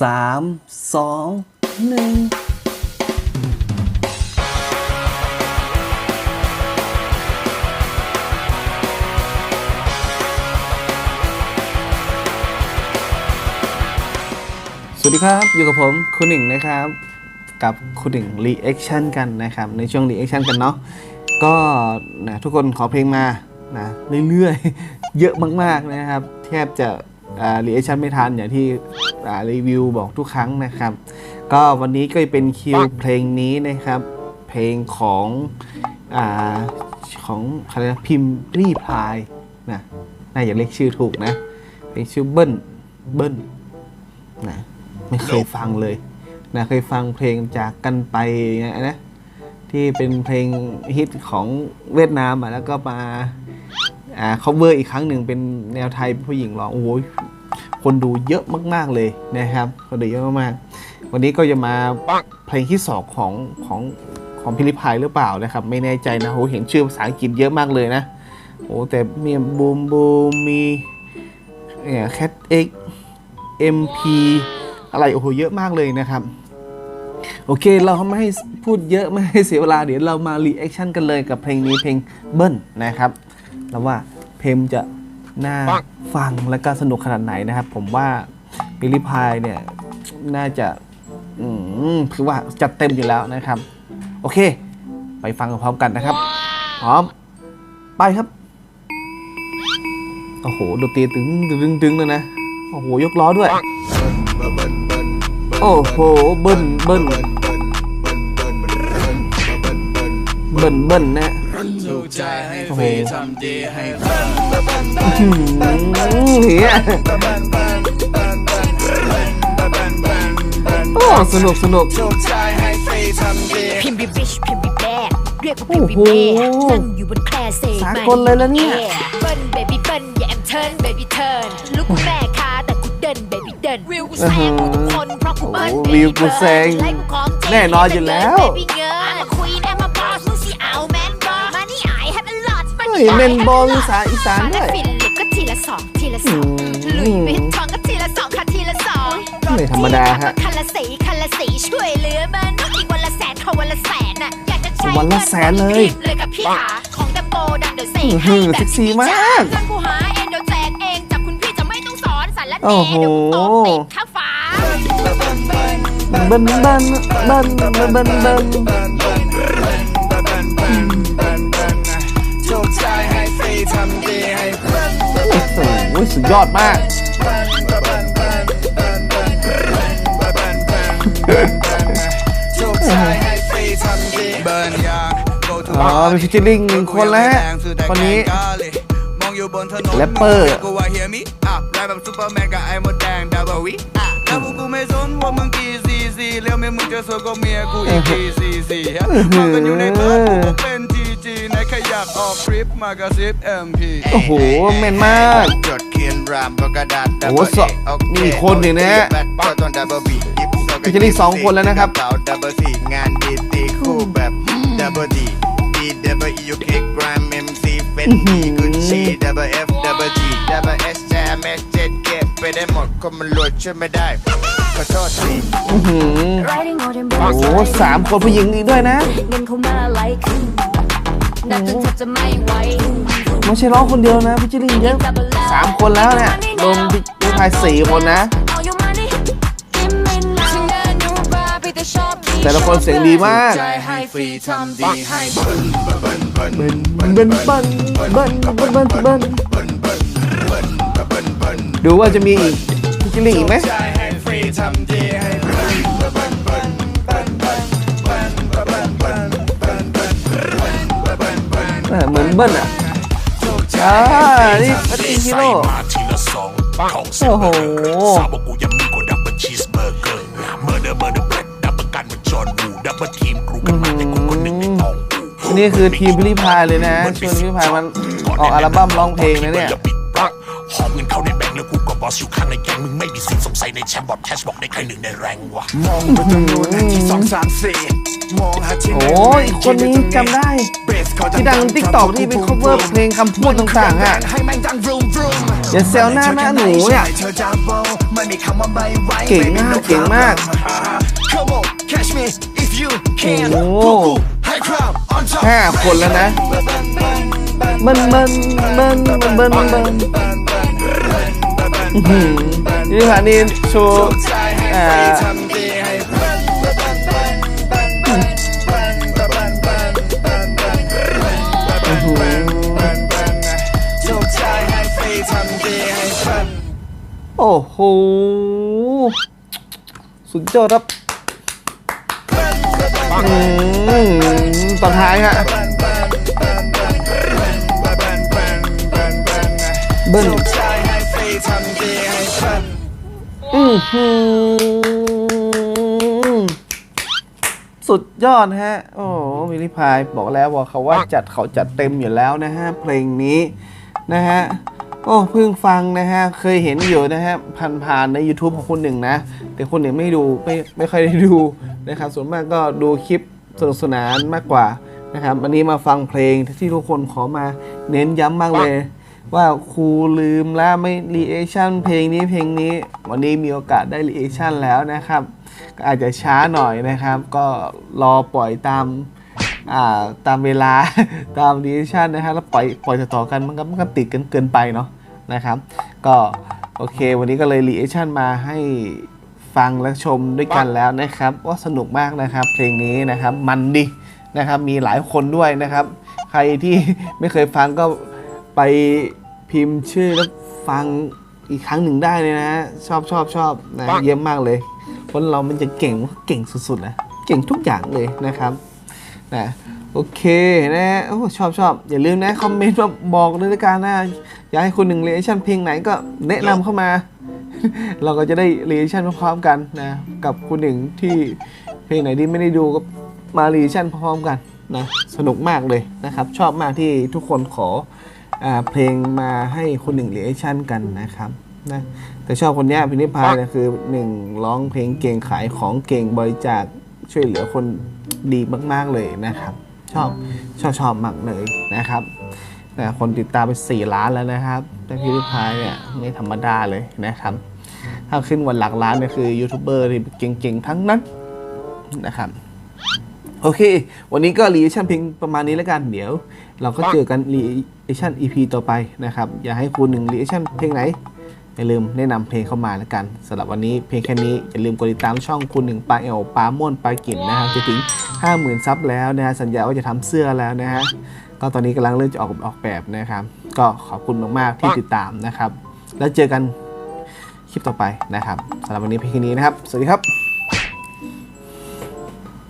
สามสองหนึ่งสวัสดีครับ อยู่กับผมคุณหนึ่งนะครับ กับคุณหนึ่งรีแอคชั่นกันนะครับ ในช่วงรีแอคชั่นกันเนาะก็นะทุกคนขอเพลงมานะเรื่อยๆ เยอะมากๆนะครับ แทบจะ รีแอคชั่นไม่ทันอย่างที่อ่ารีวิวบอกทุกครั้งนะครับ ก็วันนี้ก็เป็นคิวเพลงนี้นะครับ เพลงของอาของใครนะพิมพ์รีพายนะน่าจะเรียกชื่อถูกนะเพลงชื่อเบิ้ลเบิ้ลนะไม่เคยฟังเลยนะเคยฟังเพลงจากกันไปนะที่เป็นเพลงฮิตของเวียดนามอะแล้วก็มา อ่า cover อีกครั้งหนึ่งเป็นแนวไทยผู้หญิงร้องโอ้ยคนดูเยอะมาก ๆ เลยนะครับคนดูเยอะมากๆวันนี้ก็จะมาเพลงที่สองของของของพิลิพายหรือเปล่านะครับ ไม่แน่ใจนะโหเห็นชื่อภาษาอังกฤษเยอะมากเลยนะโอ้แต่มีบูมบูมมีเนี่ยแคทเอ็ก MP อะไรโอ้โหเยอะมากเลยนะครับ โอเคเราไม่ให้พูดเยอะไม่ให้เสียเวลาเดี๋ยวเรามารีแอคชั่นกันเลยกับเพลงนี้เพลงเบิ้ลนะครับ แล้วว่าเพลงจะน่าฟังและก็สนุกขนาดไหนนะครับ ผมว่าบิลลี่พายเนี่ยน่าจะอืมคือว่าจัดเต็มอยู่แล้วนะครับ โอเค ไปฟังพร้อมกันนะครับ พร้อม ไปครับ โอ้โหดนตรีตึงตึงตึงเลยนะ โอ้โห ยกล้อด้วย โอ้โห เบิ้ลเบิ้ลเบิ้ลเบิ้ลนะ ถูกใจให้โอ้ฟโหรีทำดีให้หืมเฮียโอ้สนุกสนุกถูกใจให้ฟรีทำดีพิมพ์บีบิชพิมพ์บีแบดเรียกว่าพิมพ์บีเบโอ้โหนั่งอยู่บนแคร่เซสากลเลยแล้วเนี่ยเบิ้ลเบบี้เบิ้ลอย่าแอมเทิร์นเบบี้เทิร์นลูกกูแม่ค้าแต่กูเดินเบบี้เดินวิวกูแซงกูทุกคนเพราะกูเบิ้ลโอ้วิวกูแซงไล่กูของจริงแน่นอนอยู่แล้ว ยเมนบอลอีสานอีสานด้วย ฟินลิปก็ทีละสองทีละสองอืมลุยไปทองก็ทีละสองค่ะทีละสองไม่ธรรมดาฮะคันละสีคันละสีช่วยเหลือมันอีกวันละแสนเขาวันละแสนน่ะอยากจะใช้วันละแสนเลยเลยกับพี่ขาของแต่โปรดังเดี๋ยวเสกอื้อหืให้อแบบเซ็กซี่มากท่านผู้หาเองเดี๋ยวแจกเองจากคุณพี่จะไม่ต้องสอนสารละโอ้เนโหเดี๋ยวกูตบติดข้าฟ้าเบิ้ลเบิ้ลเบิ้ลเบิ้ลเบิ้ลเบิ้ล โอ้โหสุดยอดมากถูกให้ฟรีทำดีเบิร์นยาง go to อ๋อมีฟิชเชอร์ลิงหนึ่งคนแล้วฮะคนนี้อยู่บนถนนแรปเปอร์กูว่าเฮียมิอะแรปแบบซูเปอร์แมนกับไอ้มดแดงดับเบิลวิอะแล้วพวกกูไม่สนว่ามึงกี่ซีซีแล้วไม่มึงจะสวยก็เมียกูอีกกี่ซีซีฮะมองกันอยู่ในเบิร์ดกูก็เป็นจี จีในแค่อยากออกทริปมากระซิบเอ็มพีโอ้โหแม่นมากจดเขียนรามบนกระดาษโอ้โหสองมีอีกคนหนึ่งนะฮะก็ต้องดับเบิลบีก็จะได้สองคนแล้วนะครับเป๋าดับเบิลซีงานดีตีคู่แบบดับเบิลดีดีดับเบิลยูเคกรามเอ็มซีเฟนดีกุชชี่ดับเบิลเอฟดับเบิลจีดับเบิลเอสแจมเอสเจ็ดเก็บไปได้หมดคนมันรวยช่วยไม่ได้ขอโทษทีอื้อหือ Riding on them โอ้โหสามคนผู้หญิงอีกด้วยนะเงิ ไม่ใช่ร้องคนเดียวนะพิจิรินเยอะสามคนแล้วเนี่ยรวมพี่พายสี่คนนะ แต่ละคนเสียงดีมากเบิ้บดูว่าจะมีอีกพิจิรินอีกไหม อนเบิ้ลอะอ่านี่พัตติฮิโร่โอ้โหนี่คือทีมพิลิพายเลยนะชวนพิลิพายมันออกอัลบั้มร้องเพลงนะเนี่ยหอมเงินเข้าในแบงค์แล้วกูก็บอสอยู่ข้างในแก๊งมึงไม่มีสิทธิสงสัยในแชมป์บอลแคชบอกได้ใครหนึ่งในแรงวะมองไปตรนู้นที่สองสามสี่ โอ้อีกคนนี้จำได้ ที่ดังติ๊กตอกที่เป cover เพลงคำพูดต่างๆอะอย่าเซลหน้าหน้าหนูเนี่ยเก่งมากเก่งมากโอ้ห้าคนแล้วนะมันมันมันมันมันมันอืเยี่ค่ะนี่ชูอ่า โอ้โห สุดยอดครับตอนท้ายฮะเบิ้ลชายให้ฟรีทำดีให้เพิ่นอือหือสุดยอดฮะ โอ้โหวิลลิพายบอกแล้วว่าเขาว่าจัดเขาจัดเต็มอยู่แล้วนะฮะ เพลงนี้นะฮะ โอ้เพิ่งฟังนะฮะ เคยเห็นอยู่นะฮะผ่านๆใน YouTube ของคนหนึ่งนะ แต่คนหนึ่งไม่ดูไม่ไม่ค่อยได้ดูนะครับส่วนมากก็ดูคลิปสนุกสนานมากกว่านะครับวันนี้มาฟังเพลงที่ทุกคนขอมาเน้นย้ำมากเลย ว่าครูลืมแล้วไม่รีแอคชั่นเพลงนี้เพลงนี้ วันนี้มีโอกาสได้รีแอคชั่นแล้วนะครับ ก็อาจจะช้าหน่อยนะครับ ก็รอปล่อยตาม อ่าตามเวลา ตามรีแอคชั่นนะครับแล้วปล่อยปล่อยต่อๆกันมันก็มันก็ติดกันเกินไปเนาะนะครับ ก็โอเค วันนี้ก็เลยรีแอคชั่นมาให้ฟังและชมด้วยกันแล้วนะครับ ว่าสนุกมากนะครับ เพลงนี้นะครับ มันดีนะครับ มีหลายคนด้วยนะครับ ใครที่ไม่เคยฟังก็ไปพิมพ์ชื่อแล้วฟังอีกครั้งหนึ่งได้เลยนะชอบชอบชอบนะเยี่ยมมากเลยคนเรามันจะเก่งเก่งสุดๆนะเก่งทุกอย่างเลยนะครับ นะโอเคนะโอ้ชอบชอบอย่าลืมนะคอมเมนต์มาบอกด้วยละกันนะอยากให้คุณหนึ่งเรียชั่นเพลงไหนก็แนะนำเข้ามา เราก็จะได้เรียชั่นพร้อมๆกันนะกับคุณหนึ่งที่เพลงไหนที่ไม่ได้ดูก็มาเรียชั่นพร้อมๆกันนะสนุกมากเลยนะครับ ชอบมากที่ทุกคนขออเพลงมาให้คนหนึ่งเรีแอคชั่นกันนะครับนะแต่ชอบคนนี้พินิพายนี่ยคือหนึ่งร้องเพลงเก่งขายของเก่งบริจาค ช่วยเหลือคนดีมาก ๆ เลยนะครับ ชอบชอบชอบมากเลยนะครับนะคนติดตามไป 4 ล้านแล้วนะครับแต่พินิพายเนี่ยไม่ธรรมดาเลยนะครับ ถ้าขึ้นวันหลักล้านเนี่ยคือยูทูบเบอร์ที่เก่ง ๆ ทั้งนั้นนะครับโอเค วันนี้ก็รีแอคชั่นเพลงประมาณนี้แล้วกัน เดี๋ยว เราก็เจอกันรีแอคชั่น EP ต่อไปนะครับ อยากให้คุณหนึ่งรีแอคชั่นเพลงไหน อย่าลืมแนะนำเพลงเข้ามาแล้วกันสำหรับวันนี้เพลงแค่นี้อย่าลืมกดติดตามช่องคุณหนึ่งปลาเอลปลาม่วนปลากิ่นนะฮะจะถึง 50,000 ซับแล้วนะฮะสัญญาว่าจะทำเสื้อแล้วนะฮะก็ตอนนี้กำลังเริ่มจะออกออกแบบนะครับ ก็ขอบคุณมากๆที่ติดตามนะครับ แล้วเจอกันคลิปต่อไปนะครับสำหรับวันนี้เพลงแค่นี้นะครับ สวัสดีครับ